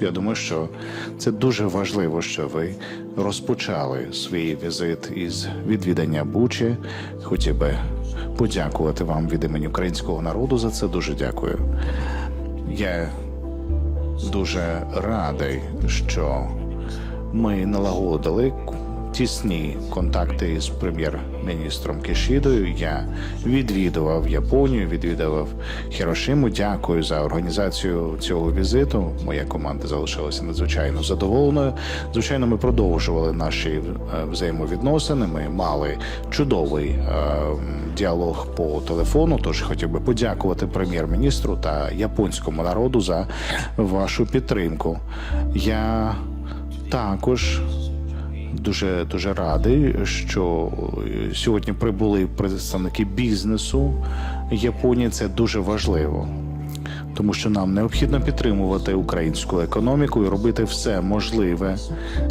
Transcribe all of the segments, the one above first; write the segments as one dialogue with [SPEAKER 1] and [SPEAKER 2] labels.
[SPEAKER 1] Я думаю, що це дуже важливо, що ви розпочали свій візит із відвідання Бучі. Хотів би подякувати вам від імені українського народу за це. Дуже дякую. Я дуже радий, що ми налагодили тісні контакти з прем'єр-міністром Кишідою. Я відвідував Японію, відвідував Хірошиму. Дякую за організацію цього візиту. Моя команда залишилася надзвичайно задоволеною. Звичайно, ми продовжували наші е, взаємовідносини. Ми мали чудовий е, діалог по телефону. Тож хотів би подякувати прем'єр-міністру та японському народу за вашу підтримку. Я також дуже дуже радий, що сьогодні прибули представники бізнесу Японії. Це дуже важливо. Тому що нам необхідно підтримувати українську економіку і робити все можливе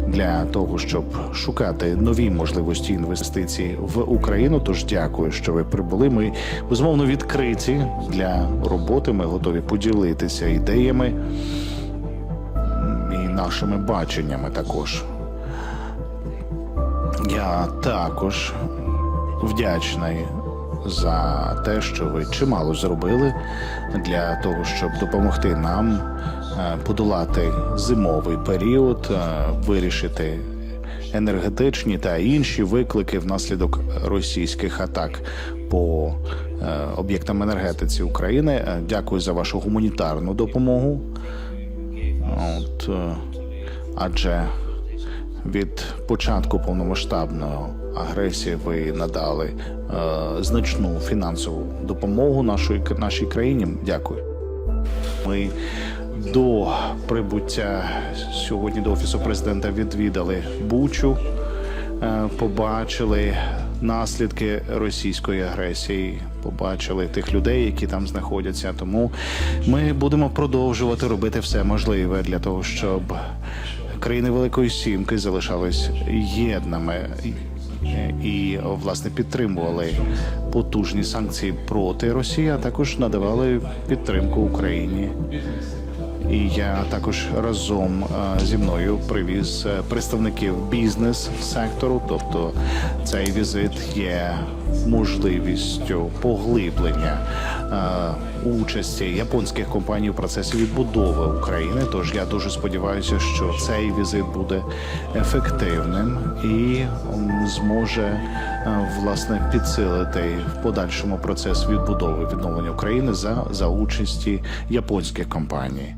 [SPEAKER 1] для того, щоб шукати нові можливості інвестицій в Україну. Тож дякую, що ви прибули. Ми безумовно відкриті для роботи. Ми готові поділитися ідеями нашими баченнями також. Я також вдячний за те, що ви чимало зробили для того, щоб допомогти нам е, подолати зимовий період, е, вирішити енергетичні та інші виклики внаслідок російських атак по е, об'єктам енергетиці України. Дякую за вашу гуманітарну допомогу. От, адже від початку повномасштабної агресії ви надали е, значну фінансову допомогу нашої нашій країні. Дякую. Ми до прибуття сьогодні до офісу президента відвідали Бучу, е, побачили наслідки російської агресії, побачили тих людей, які там знаходяться. Тому ми будемо продовжувати робити все можливе для того, щоб країни Великої Сімки залишались єдними і власне підтримували потужні санкції проти Росії, а також надавали підтримку Україні. І я також разом е, зі мною привіз е, представників бізнес-сектору. Тобто цей візит є можливістю поглиблення е, участі японських компаній у процесі відбудови України. Тож я дуже сподіваюся, що цей візит буде ефективним і зможе власне підсилити в подальшому процес відбудови відновлення України за, за участі японських компаній.